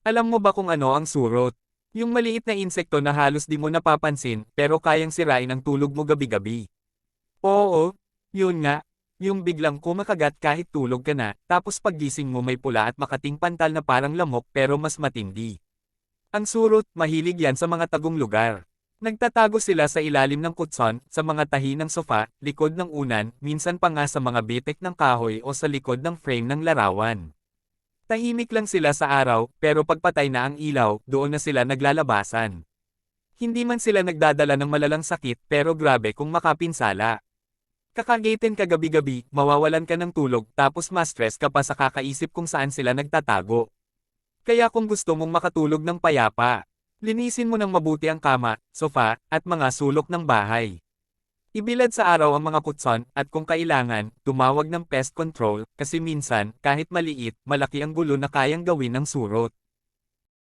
Alam mo ba kung ano ang surot? Yung maliit na insekto na halos di mo napapansin pero kayang sirain ang tulog mo gabi-gabi. Oo, yun nga. Yung biglang kumakagat kahit tulog ka na, tapos paggising mo may pula at makating pantal na parang lamok pero mas matindi. Ang surot, mahilig yan sa mga tagong lugar. Nagtatago sila sa ilalim ng kutson, sa mga tahi ng sofa, likod ng unan, minsan pa nga sa mga bitek ng kahoy o sa likod ng frame ng larawan. Tahimik lang sila sa araw, pero pagpatay na ang ilaw, doon na sila naglalabasan. Hindi man sila nagdadala ng malalang sakit pero grabe kung makapinsala. Kakagatin ka gabi-gabi, mawawalan ka ng tulog tapos ma-stress ka pa sa kakaisip kung saan sila nagtatago. Kaya kung gusto mong makatulog ng payapa, linisin mo ng mabuti ang kama, sofa, at mga sulok ng bahay. Ibilad sa araw ang mga kutson, at kung kailangan, tumawag ng pest control, kasi minsan, kahit maliit, malaki ang gulo na kayang gawin ng surot.